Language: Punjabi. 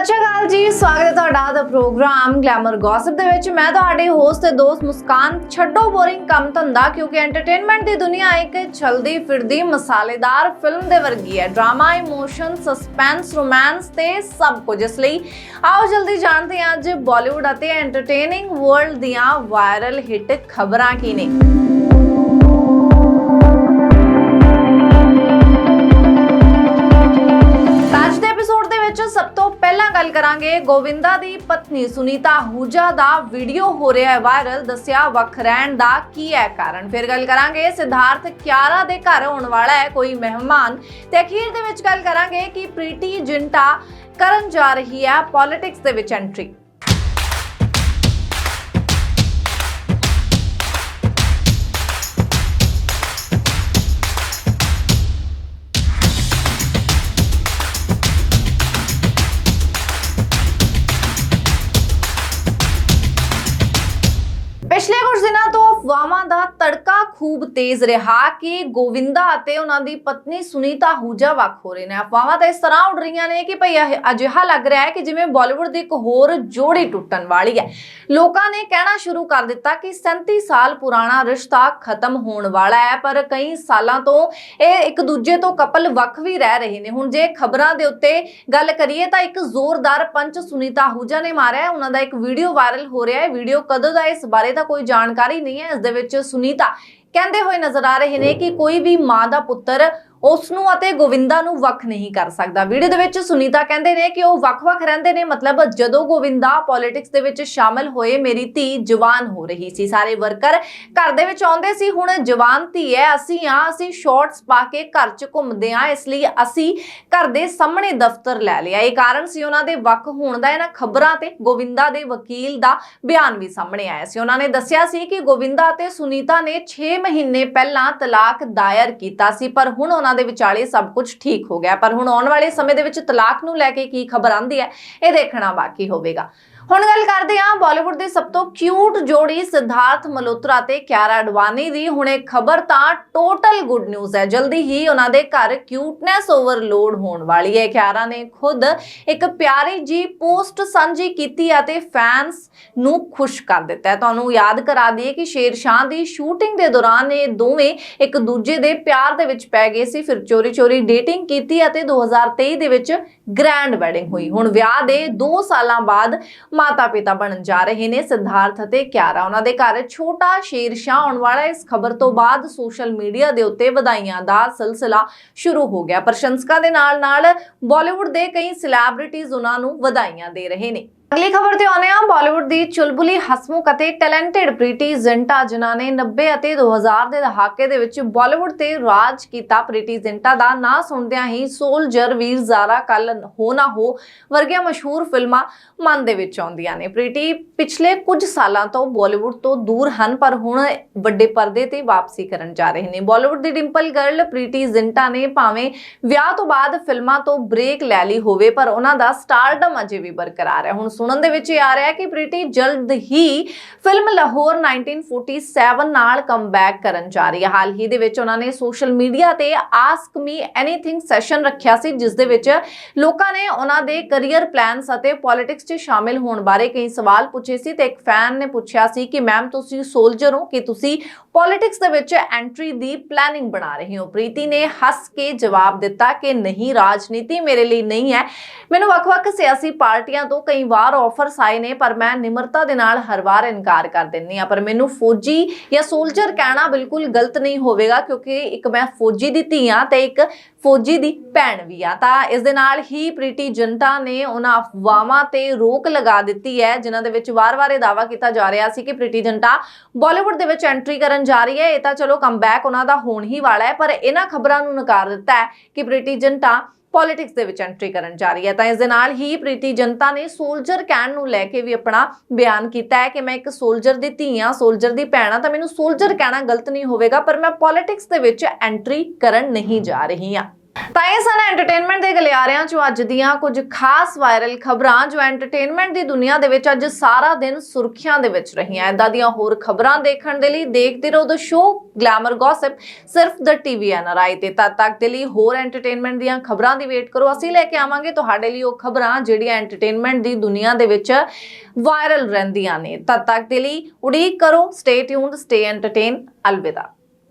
ਸਤਿ ਸ਼੍ਰੀ ਅਕਾਲ ਜੀ, ਸਵਾਗਤ ਹੈ ਤੁਹਾਡਾ ਦਾ ਪ੍ਰੋਗਰਾਮ ਗਲੈਮਰ ਗੌਸਪ ਦੇ ਵਿੱਚ। ਮੈਂ ਤੁਹਾਡੇ ਹੋਸਟ ਤੇ ਦੋਸਤ ਮੁਸਕਾਨ, ਛੱਡੋ ਬੋਰਿੰਗ ਕੰਮ ਧੰਦਾ, ਕਿਉਂਕਿ ਐਂਟਰਟੇਨਮੈਂਟ ਦੀ ਦੁਨੀਆ ਇੱਕ ਚਲਦੀ ਫਿਰਦੀ, ਮਸਾਲੇਦਾਰ ਫਿਲਮ ਦੇ ਵਰਗੀ ਹੈ। ਡਰਾਮਾ ਇਮੋਸ਼ਨ ਸਸਪੈਂਸ ਰੋਮਾਂਸ ਤੇ ਸਭ ਕੁਝ ਇਸ ਲਈ। ਆਓ ਜਲਦੀ ਜਾਣਦੇ ਹਾਂ ਅੱਜ ਬਾਲੀਵੁੱਡ ਅਤੇ ਐਂਟਰਟੇਨਿੰਗ ਵਰਲਡ ਦੀਆਂ ਵਾਇਰਲ ਹਿੱਟ ਖਬਰਾਂ ਕੀ ਨੇ। ਤੋਂ ਗੱਲ ਕਰਾਂਗੇ, ਗੋਵਿੰਦਾ ਦੀ ਪਤਨੀ ਸੁਨੀਤਾ ਹੂਜਾ ਦਾ ਵੀਡੀਓ ਹੋ ਰਿਹਾ ਹੈ ਵਾਇਰਲ ਦੱਸਿਆ ਵੱਖ ਰਹਿਣ ਦਾ ਕੀ ਹੈ ਕਾਰਨ? ਫਿਰ ਗੱਲ ਕਰਾਂਗੇ, ਸਿਧਾਰਥ ਕਿਆਰਾ ਦੇ ਘਰ ਆਉਣ ਵਾਲਾ ਹੈ, ਕੋਈ ਮਹਿਮਾਨ। ਤੇ ਅਖੀਰ ਦੇ ਵਿੱਚ ਗੱਲ ਕਰਾਂਗੇ ਕਿ ਪ੍ਰੀਤੀ ਜਿੰਟਾ ਕਰਨ ਜਾ ਰਹੀ ਹੈ ਪੋਲਿਟਿਕਸ ਦੇ ਵਿੱਚ ਐਂਟਰੀ ਖੂਬ ਤੇਜ਼ ਰਿਹਾ ਕਿ ਗੋਵਿੰਦਾ ਅਤੇ ਉਹਨਾਂ ਦੀ ਪਤਨੀ ਸੁਨੀਤਾ ਹੂਜਾ ਵੱਖ ਹੋ ਰਹੇ ਨੇ। ਅਫਵਾਹਾਂ ਤਾਂ ਇਸ ਤਰ੍ਹਾਂ ਉੱਡ ਰਹੀਆਂ ਨੇ ਕਿ ਭਈ ਅਜਿਹਾ ਲੱਗ ਰਿਹਾ ਹੈ ਕਿ ਜਿਵੇਂ ਬਾਲੀਵੁੱਡ ਦੀ ਇੱਕ ਹੋਰ ਜੋੜੀ ਟੁੱਟਣ ਵਾਲੀ ਹੈ। ਲੋਕਾਂ ਨੇ ਕਹਿਣਾ ਸ਼ੁਰੂ ਕਰ ਦਿੱਤਾ ਕਿ 37 ਸਾਲ ਪੁਰਾਣਾ ਰਿਸ਼ਤਾ ਖਤਮ ਹੋਣ ਵਾਲਾ ਹੈ, ਪਰ ਕਈ ਸਾਲਾਂ ਤੋਂ ਇਹ ਇੱਕ ਦੂਜੇ ਤੋਂ ਕਪਲ ਵੱਖ ਵੀ ਰਹਿ ਰਹੇ ਨੇ। ਹੁਣ ਜੇ ਖਬਰਾਂ ਦੇ ਉੱਤੇ ਗੱਲ ਕਰੀਏ ਤਾਂ ਇੱਕ ਜ਼ੋਰਦਾਰ ਪੰਚ ਸੁਨੀਤਾ ਹੂਜਾ ਨੇ ਮਾਰਿਆ ਹੈ। ਉਹਨਾਂ ਦਾ ਇੱਕ ਵੀਡੀਓ ਵਾਇਰਲ ਹੋ ਰਿਹਾ ਹੈ। ਵੀਡੀਓ ਕਦੋਂ ਦਾ ਇਸ ਬਾਰੇ ਤਾਂ ਕੋਈ ਜਾਣਕਾਰੀ ਨਹੀਂ ਹੈ। ਇਸ ਦੇ ਵਿੱਚ ਸੁਨੀਤਾ ਕਹਿੰਦੇ ਹੋਏ ਨਜ਼ਰ ਆ ਰਹੇ ਨੇ ਕਿ ਕੋਈ ਵੀ ਮਾਂ ਦਾ ਪੁੱਤਰ ਉਸ ਨੂੰ ਅਤੇ ਗੋਵਿੰਦਾ ਨੂੰ ਵੱਖ ਨਹੀਂ ਕਰ ਸਕਦਾ। ਵੀਡੀਓ ਦੇ ਵਿੱਚ ਸੁਨੀਤਾ ਕਹਿੰਦੇ ਨੇ ਕਿ ਉਹ ਵੱਖ-ਵੱਖ ਰਹਿੰਦੇ ਨੇ, ਮਤਲਬ ਜਦੋਂ ਗੋਵਿੰਦਾ ਪੋਲਿਟਿਕਸ ਦੇ ਵਿੱਚ ਸ਼ਾਮਲ ਹੋਏ, ਮੇਰੀ ਧੀ ਜਵਾਨ ਹੋ ਰਹੀ ਸੀ। ਸਾਰੇ ਵਰਕਰ ਘਰ ਦੇ ਵਿੱਚ ਆਉਂਦੇ ਸੀ, ਹੁਣ ਜਵਾਨ ਧੀ ਹੈ ਅਸੀਂ ਆ, ਅਸੀਂ ਸ਼ਾਰਟਸ ਪਾ ਕੇ ਘਰ 'ਚ ਘੁੰਮਦੇ ਆ, ਇਸ ਲਈ ਅਸੀਂ ਘਰ ਦੇ ਸਾਹਮਣੇ ਦਫ਼ਤਰ ਲੈ ਲਿਆ। ਇਹ ਕਾਰਨ ਸੀ ਉਹਨਾਂ ਦੇ ਵੱਖ ਹੋਣ ਦਾ, ਇਹਨਾਂ ਖਬਰਾਂ ਤੇ ਗੋਵਿੰਦਾ ਦੇ ਵਕੀਲ ਦਾ ਬਿਆਨ ਵੀ ਸਾਹਮਣੇ ਆਇਆ ਸੀ। ਉਹਨਾਂ ਨੇ ਦੱਸਿਆ ਸੀ ਕਿ ਗੋਵਿੰਦਾ ਤੇ ਸੁਨੀਤਾ ਨੇ 6 ਮਹੀਨੇ ਪਹਿਲਾਂ ਤਲਾਕ ਦਾਇਰ ਕੀਤਾ ਸੀ, ਪਰ ਹੁਣ ਉਹਨਾਂ ਦੇ ਵਿਚਾਲੇ ਸਭ ਕੁਝ ਠੀਕ ਹੋ ਗਿਆ। ਪਰ ਹੁਣ ਆਉਣ ਵਾਲੇ ਸਮੇਂ ਦੇ ਵਿੱਚ ਤਲਾਕ ਨੂੰ ਲੈ ਕੇ ਕੀ ਖਬਰ ਆਂਦੀ ਹੈ, ਇਹ ਦੇਖਣਾ ਬਾਕੀ ਹੋਵੇਗਾ। ਹੁਣ ਗੱਲ ਕਰਦੇ ਹਾਂ ਬਾਲੀਵੁੱਡ ਦੀ ਸਭ ਤੋਂ ਕਿਊਟ ਜੋੜੀ ਸਿਧਾਰਥ ਮਲਹੋਤਰਾ ਤੇ ਕਿਆਰਾ ਅਡਵਾਨੀ ਦੀ। ਹੁਣ ਖਬਰ ਤਾਂ ਟੋਟਲ ਗੁੱਡ ਨਿਊਜ਼ ਹੈ। ਜਲਦੀ ਹੀ ਉਹਨਾਂ ਦੇ ਘਰ ਕਿਊਟਨੈਸ ਓਵਰਲੋਡ ਹੋਣ ਵਾਲੀ ਹੈ। ਕਿਆਰਾ ਨੇ ਖੁਦ ਇੱਕ ਪਿਆਰੀ ਜੀ ਪੋਸਟ ਸਾਂਝੀ ਕੀਤੀ ਅਤੇ ਫੈਨਸ ਨੂੰ ਖੁਸ਼ ਕਰ ਦਿੱਤਾ ਤੁਹਾਨੂੰ ਯਾਦ ਕਰਾ ਦਈਏ ਕਿ ਸ਼ੇਰਸ਼ਾਹ ਦੀ ਸ਼ੂਟਿੰਗ ਦੇ ਦੌਰਾਨ ਇਹ ਦੋਵੇਂ ਇੱਕ ਦੂਜੇ ਦੇ ਪਿਆਰ ਦੇ ਵਿੱਚ ਪੈ ਗਏ ਸੀ। ਫਿਰ ਚੋਰੀ-ਚੋਰੀ ਡੇਟਿੰਗ ਕੀਤੀ ਅਤੇ 2023 ਦੇ ਵਿੱਚ ਗ੍ਰੈਂਡ ਵੈਡਿੰਗ ਹੋਈ। ਹੁਣ ਵਿਆਹ ਦੇ 2 ਸਾਲਾਂ ਬਾਅਦ ਮਾਤਾ-ਪਿਤਾ ਬਣਨ ਜਾ ਰਹੇ ਨੇ। ਸਿਧਾਰਥ ਅਤੇ ਕਿਆਰਾ ਉਹਨਾਂ ਦੇ ਘਰ। ਛੋਟਾ ਸ਼ੇਰ ਸ਼ਾਹ ਆਉਣ ਵਾਲਾ ਇਸ ਖਬਰ ਤੋਂ ਬਾਅਦ ਸੋਸ਼ਲ ਮੀਡੀਆ ਦੇ ਉੱਤੇ ਵਧਾਈਆਂ ਦਾ ਸਿਲਸਿਲਾ ਸ਼ੁਰੂ ਹੋ ਗਿਆ। ਪ੍ਰਸ਼ੰਸਕਾਂ ਦੇ ਨਾਲ-ਨਾਲ ਬਾਲੀਵੁੱਡ ਦੇ ਕਈ ਸੈਲੀਬ੍ਰਿਟੀਜ਼ ਉਹਨਾਂ ਨੂੰ ਵਧਾਈਆਂ ਦੇ ਰਹੇ ਨੇ। ਅਗਲੀ ਖਬਰ ਤੇ ਆਉਂਦੇ ਹਾਂ। ਬਾਲੀਵੁੱਡ ਦੀ ਚੁਲਬੁਲੀ ਹਸਮੁਖ ਅਤੇ ਟੈਲੈਂਟਡ ਪ੍ਰੀਤੀ ਜ਼ਿੰਟਾ, ਜਿਨ੍ਹਾਂ ਨੇ 90 ਅਤੇ 2000 ਦੇ ਦਹਾਕੇ ਦੇ ਵਿੱਚ ਬਾਲੀਵੁੱਡ ਤੇ ਰਾਜ ਕੀਤਾ ਪ੍ਰੀਤੀ ਜ਼ਿੰਟਾ ਦਾ। ਨਾਂ ਸੁਣਦਿਆਂ ਹੀ ਸੋਲਜਰ ਵੀਰ ਜ਼ਾਰਾ ਕੱਲ ਹੋ ਨਾ ਹੋ ਵਰਗੀਆਂ ਮਸ਼ਹੂਰ ਫਿਲਮਾਂ ਮਨ ਦੇ ਵਿੱਚ ਆਉਂਦੀਆਂ ਨੇ। ਪ੍ਰੀਤੀ ਪਿਛਲੇ ਕੁਝ ਸਾਲਾਂ ਤੋਂ ਬਾਲੀਵੁੱਡ ਤੋਂ ਦੂਰ ਹਨ, ਪਰ ਹੁਣ ਵੱਡੇ ਪਰਦੇ ਤੇ ਵਾਪਸੀ ਕਰਨ ਜਾ ਰਹੇ ਨੇ। ਬਾਲੀਵੁੱਡ ਦੀ ਡਿੰਪਲ ਗਰਲ ਪ੍ਰੀਤੀ ਜ਼ਿੰਟਾ ਨੇ ਭਾਵੇਂ ਵਿਆਹ ਤੋਂ ਬਾਅਦ ਫਿਲਮਾਂ ਤੋਂ ਬ੍ਰੇਕ ਲੈ ਲਈ ਹੋਵੇ, ਪਰ ਉਹਨਾਂ ਦਾ ਸਟਾਰਡਮ ਅਜੇ ਵੀ ਬਰਕਰਾਰ ਹੈ। ਹੁਣ ਸੁਣਨ ਦੇ ਵਿੱਚ ਇਹ ਆ ਰਿਹਾ ਕਿ ਪ੍ਰੀਤੀ ਜਲਦ ਹੀ ਫਿਲਮ ਲਾਹੌਰ 1947 ਨਾਲ ਕਮਬੈਕ ਕਰਨ ਜਾ ਰਹੀ ਹੈ। ਹਾਲ ਹੀ ਦੇ ਵਿੱਚ ਉਹਨਾਂ ਨੇ ਸੋਸ਼ਲ ਮੀਡੀਆ ਤੇ ਆਸਕ ਮੀ ਐਨੀਥਿੰਗ ਸੈਸ਼ਨ ਰੱਖਿਆ ਸੀ, ਜਿਸ ਦੇ ਵਿੱਚ ਲੋਕਾਂ ਨੇ ਉਹਨਾਂ ਦੇ ਕੈਰੀਅਰ ਪਲਾਨਸ ਅਤੇ ਪੋਲਿਟਿਕਸ 'ਚ ਸ਼ਾਮਿਲ ਹੋਣ ਬਾਰੇ ਕਈ ਸਵਾਲ ਪੁੱਛੇ ਸੀ ਤੇ ਇੱਕ ਫੈਨ ਨੇ ਪੁੱਛਿਆ ਸੀ ਕਿ ਮੈਮ ਤੁਸੀਂ ਸੋਲਜਰ ਹੋ, ਕਿ ਤੁਸੀਂ ਪੋਲਿਟਿਕਸ ਦੇ ਵਿੱਚ ਐਂਟਰੀ ਦੀ ਪਲੈਨਿੰਗ ਬਣਾ ਰਹੇ ਹੋ? ਪ੍ਰੀਤੀ ਨੇ ਹੱਸ ਕੇ ਜਵਾਬ ਦਿੱਤਾ ਕਿ, ਨਹੀਂ, ਰਾਜਨੀਤੀ ਮੇਰੇ ਲਈ ਨਹੀਂ ਹੈ। ਮੈਨੂੰ ਵੱਖ-ਵੱਖ ਸਿਆਸੀ ਪਾਰਟੀਆਂ ਤੋਂ ਕਈ ਵਾਰ ਆਫਰਸ ਆਏ ਨੇ, ਪਰ ਮੈਂ ਨਿਮਰਤਾ ਦੇ ਨਾਲ ਹਰ ਵਾਰ ਇਨਕਾਰ ਕਰ ਦਿੰਨੀ ਆ ਪਰ ਮੈਨੂੰ ਫੌਜੀ ਜਾਂ ਸੋਲਜਰ ਕਹਿਣਾ ਬਿਲਕੁਲ ਗਲਤ ਨਹੀਂ ਹੋਵੇਗਾ, ਕਿਉਂਕਿ ਇੱਕ ਮੈਂ ਫੌਜੀ ਦੀ ਧੀ ਆ ਤੇ ਇੱਕ ਫੌਜੀ ਦੀ ਭੈਣ ਵੀ ਆ। ਤਾਂ ਇਸ ਦੇ ਨਾਲ ਹੀ ਪ੍ਰੀਟੀ ਜਨਤਾ ਨੇ ਉਹਨਾਂ ਅਫਵਾਹਾਂ ਤੇ ਰੋਕ ਲਗਾ ਦਿੱਤੀ ਹੈ, ਜਿਨ੍ਹਾਂ ਦੇ ਵਿੱਚ ਵਾਰ-ਵਾਰ ਇਹ ਦਾਵਾ ਕੀਤਾ ਜਾ ਰਿਹਾ ਸੀ ਕਿ ਪ੍ਰੀਟੀ ਜਨਤਾ ਬਾਲੀਵੁੱਡ ਦੇ ਵਿੱਚ ਐਂਟਰੀ ਕਰਨ ਜਾ ਰਹੀ ਹੈ। ਇਹ ਤਾਂ ਚਲੋ ਕਮਬੈਕ ਉਹਨਾਂ ਦਾ ਹੋਣ ਹੀ ਵਾਲਾ ਹੈ, ਪਰ ਇਹਨਾਂ ਖਬਰਾਂ ਨੂੰ ਨਕਾਰ ਦਿੱਤਾ ਹੈ ਕਿ ਪ੍ਰੀਟੀ ਜਨਤਾ ਪੋਲਿਟਿਕਸ ਦੇ ਵਿੱਚ ਐਂਟਰੀ ਕਰਨ ਜਾ ਰਹੀ ਹੈ। ਤਾਂ ਇਸ ਦੇ ਨਾਲ ਹੀ ਪ੍ਰੀਤੀ ਜਨਤਾ ਨੇ ਸੋਲਜਰ ਕਹਿਣ ਨੂੰ ਲੈ ਕੇ ਵੀ ਆਪਣਾ ਬਿਆਨ ਕੀਤਾ ਹੈ ਕਿ ਮੈਂ ਇੱਕ ਸੋਲਜਰ ਦੀ ਧੀ ਹਾਂ ਸੋਲਜਰ ਦੀ ਭੈਣ ਹਾਂ, ਤਾਂ ਮੈਨੂੰ ਸੋਲਜਰ ਕਹਿਣਾ ਗਲਤ ਨਹੀਂ ਹੋਵੇਗਾ, ਪਰ ਮੈਂ ਪੋਲਿਟਿਕਸ ਦੇ ਵਿੱਚ ਐਂਟਰੀ ਕਰਨ ਨਹੀਂ ਜਾ ਰਹੀ ਹਾਂ। ਤਾਂ ਇਹ ਸਨ ਐਂਟਰਟੇਨਮੈਂਟ ਦੇ ਗਲਿਆਰਿਆਂ ਚੋਂ ਅੱਜ ਦੀਆਂ ਕੁਝ ਖਾਸ ਵਾਇਰਲ ਖਬਰਾਂ ਜੋ ਐਂਟਰਟੇਨਮੈਂਟ ਦੀ ਦੁਨੀਆ ਦੇ ਵਿੱਚ ਅੱਜ ਸਾਰਾ ਦਿਨ ਸੁਰਖੀਆਂ ਦੇ ਵਿੱਚ ਰਹੀਆਂ। ਇਦਾਂ ਦੀਆਂ ਹੋਰ ਖਬਰਾਂ ਦੇਖਣ ਦੇ ਲਈ ਦੇਖਦੇ ਰਹੋ ਦ ਸ਼ੋਅ ਗਲੈਮਰ ਗੌਸਿਪ ਸਿਰਫ ਦ ਟੀਵੀ ਐਨਆਰਆਈ ਤੇ। ਤਦ ਤੱਕ ਦੇ ਲਈ ਹੋਰ ਐਂਟਰਟੇਨਮੈਂਟ ਦੀਆਂ ਖਬਰਾਂ ਦੀ ਵੇਟ ਕਰੋ। ਅਸੀਂ ਲੈ ਕੇ ਆਵਾਂਗੇ ਤੁਹਾਡੇ ਲਈ ਉਹ ਖਬਰਾਂ ਜਿਹੜੀਆਂ ਐਂਟਰਟੇਨਮੈਂਟ ਦੀ ਦੁਨੀਆ ਦੇ ਵਿੱਚ ਵਾਇਰਲ ਰਹਿੰਦੀਆਂ ਨੇ। ਤਦ ਤੱਕ ਦੇ ਲਈ ਉਡੀਕ ਕਰੋ। ਸਟੇ ਟਿਊਨਡ ਸਟੇ ਐਂਟਰਟੇਨ ਅਲਵਿਦਾ।